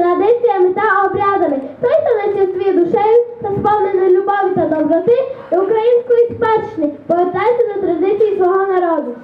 традиціями та обрядами. Той залишив свій душею, сповнений любові та доброти і української спадщини, повертається до традиції свого народу.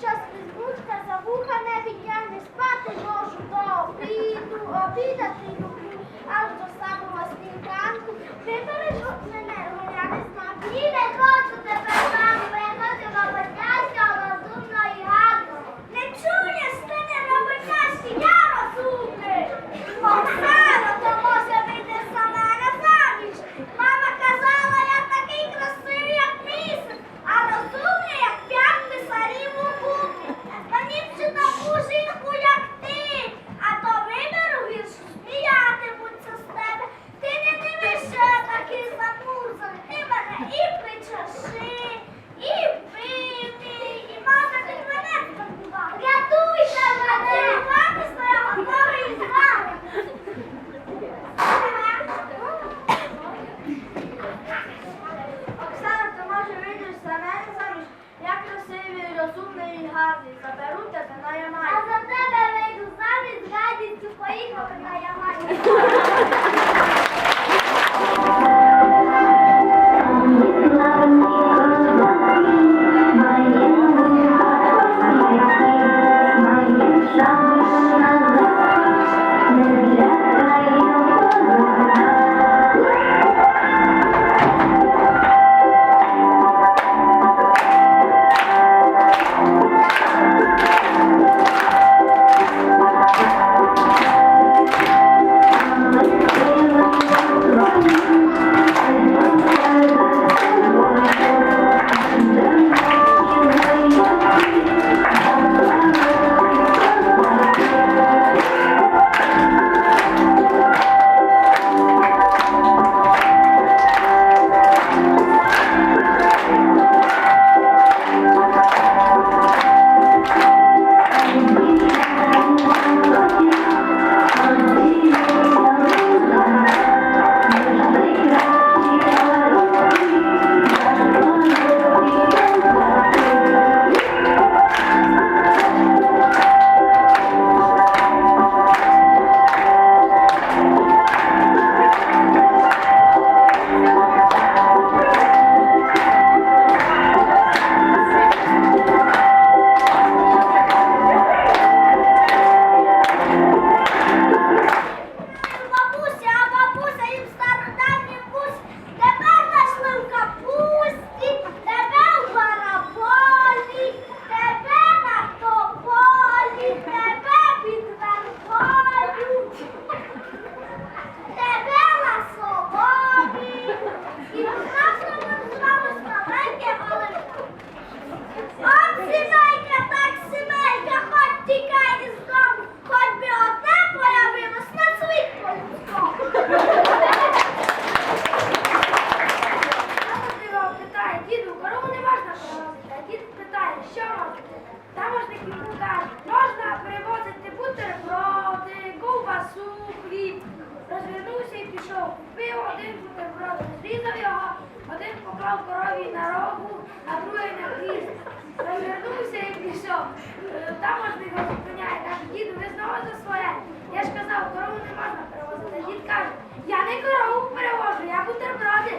Щас збучка, за вуха не відняне, спати можу до обіду, обідати люблю, аж до самого сніданку. Ти бережуть мене, горя не знаю, і не хочу тебе сам. Поклав корові на рогу, а другий на хвіст. Розвернувся і пішов. Там можна його зупиняє, каже, діду, ви знову за своє. Я ж казав, корову не можна перевозити. Дід каже, я не корову перевожу, я бутерброди.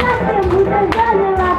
大家不再站着了。